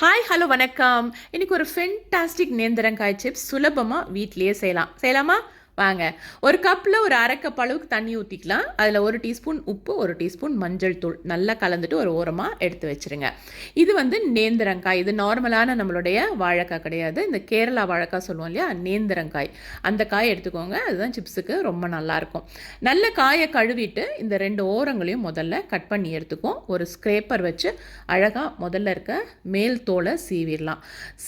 Hi hello வணக்கம். இன்னைக்கு ஒரு ஃபென்டாஸ்டிக் நேந்திரங்காய் சிப்ஸ் சுலபமாக வீட்லேயே செய்யலாம். செய்யலாமா? வாங்க. ஒரு கப்பில் ஒரு அரை கப் அளவுக்கு தண்ணி ஊற்றிக்கலாம் அதில் ஒரு டீஸ்பூன் உப்பு ஒரு டீஸ்பூன் மஞ்சள் தூள் நல்லா கலந்துட்டு ஒரு ஓரமாக எடுத்து வச்சுருங்க. இது வந்து நேந்திரங்காய். இது நார்மலான நம்மளுடைய வாழைக்காய் கிடையாது. இந்த கேரளா வாழைக்காய் சொல்லுவோம் இல்லையா? நேந்திரங்காய். அந்த காய் எடுத்துக்கோங்க. அதுதான் சிப்ஸுக்கு ரொம்ப நல்லாயிருக்கும் நல்ல காயை கழுவிட்டு இந்த ரெண்டு ஓரங்களையும் முதல்ல கட் பண்ணி எடுத்துக்குவோம். ஒரு ஸ்க்ரேப்பர் வச்சு அழகாக முதல்ல இருக்க மேல் தோலை சீவிடலாம்.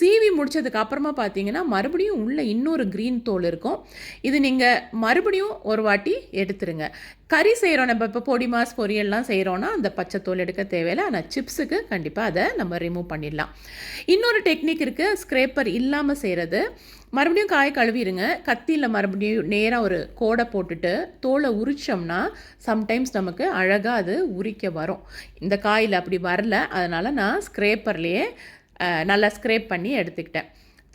சீவி முடிச்சதுக்கு அப்புறமா பார்த்தீங்கன்னா மறுபடியும் உள்ள இன்னொரு க்ரீன் தோல் இருக்கும். இது நீங்கள் மறுபடியும் ஒரு வாட்டி எடுத்துருங்க. கறி செய்கிறோம் நம்ம இப்போ பொடி மாஸ் பொரியல்லாம் செய்கிறோன்னா அந்த பச்சை தோல் எடுக்க தேவையில்லை. ஆனால் சிப்ஸுக்கு கண்டிப்பாக அதை நம்ம ரிமூவ் பண்ணிடலாம். இன்னொரு டெக்னிக் இருக்குது ஸ்க்ரேப்பர் இல்லாமல் செய்கிறது மறுபடியும் காய கழுவிடுங்க கத்தியில் மறுபடியும் நேராக ஒரு கோடை போட்டுட்டு தோலை உரிச்சோம்னா சம்டைம்ஸ் நமக்கு அழகாக அது உரிக்க வரும். இந்த காயில் அப்படி வரல. அதனால் நான் ஸ்க்ரேப்பர்லேயே நல்லா ஸ்க்ரேப் பண்ணி எடுத்துக்கிட்டேன்.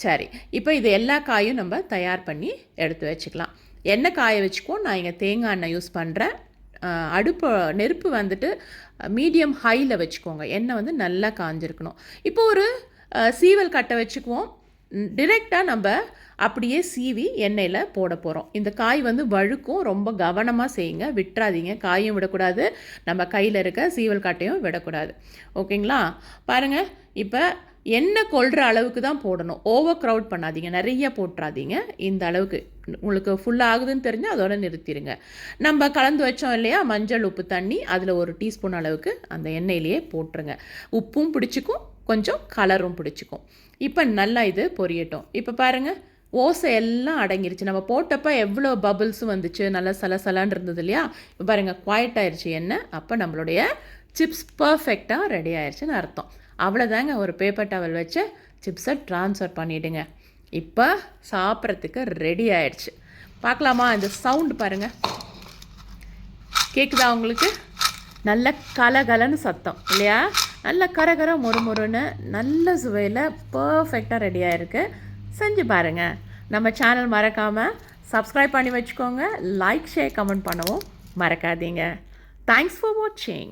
சரி இப்போ இது எல்லா காயும் நம்ம தயார் பண்ணி எடுத்து வச்சுக்கலாம். எண்ணெய் காய வச்சுக்குவோம்? நான் இங்கே தேங்காய் எண்ணெய் யூஸ் பண்ணுறேன் அடுப்பு நெருப்பு வந்துட்டு மீடியம் ஹையில் வச்சுக்கோங்க. எண்ணெய் வந்து நல்லா காஞ்சிருக்கணும். இப்போ ஒரு சீவல் கட்டை வச்சுக்குவோம். டிரெக்டாக நம்ம அப்படியே சீவி எண்ணெயில் போட போகிறோம் இந்த காய் வந்து வழுக்கும். ரொம்ப கவனமாக செய்யுங்க. விட்டுறாதீங்க. காயும் விடக்கூடாது. நம்ம கையில் இருக்க சீவல் காட்டையும் விடக்கூடாது. ஓகேங்களா? பாருங்கள் இப்போ எண்ணெய் கொள்கிற அளவுக்கு தான் போடணும். ஓவர் க்ரௌட் பண்ணாதீங்க. நிறைய போட்டுறாதீங்க. இந்த அளவுக்கு உங்களுக்கு ஃபுல்லாக ஆகுதுன்னு தெரிஞ்சால் அதோட நிறுத்திடுங்க நம்ம கலந்து வச்சோம் இல்லையா? மஞ்சள் உப்பு தண்ணி. அதில் ஒரு டீஸ்பூன் அளவுக்கு அந்த எண்ணெயிலேயே போட்டுருங்க. உப்பும் பிடிச்சிக்கும். கொஞ்சம் கலரும் பிடிச்சிக்கும். இப்போ நல்லா இது பொரியட்டும். இப்போ பாருங்கள் ஓசை எல்லாம் அடங்கிருச்சு. நம்ம போட்டப்போ எவ்வளோ பபுள்ஸும் வந்துச்சு. நல்லா சலசலான் இருந்தது இல்லையா? இப்போ பாருங்கள் குவாய்ட் ஆயிடுச்சு எண்ணெய். அப்போ நம்மளுடைய சிப்ஸ் பர்ஃபெக்டாக ரெடி ஆயிடுச்சுன்னு அர்த்தம். அவ்வளோதாங்க ஒரு பேப்பர் டவல் வச்சு சிப்ஸை ட்ரான்ஸ்ஃபர் பண்ணிவிடுங்க இப்போ சாப்பிட்றதுக்கு ரெடி ஆயிடுச்சு. பார்க்கலாமா? இந்த சவுண்டு பாருங்கள் கேட்குதா உங்களுக்கு? நல்ல கலகலன்னு சத்தம் இல்லையா? நல்ல கரகர மொறு மொறுன்னு நல்ல சுவையில் பர்ஃபெக்டாக ரெடி ஆகிருக்கு செஞ்சு பாருங்கள் நம்ம சேனல் மறக்காமல் சப்ஸ்கிரைப் பண்ணி வச்சுக்கோங்க. லைக் ஷேர் கமெண்ட் பண்ணவும் மறக்காதீங்க. தேங்க்ஸ் ஃபார் வாட்சிங்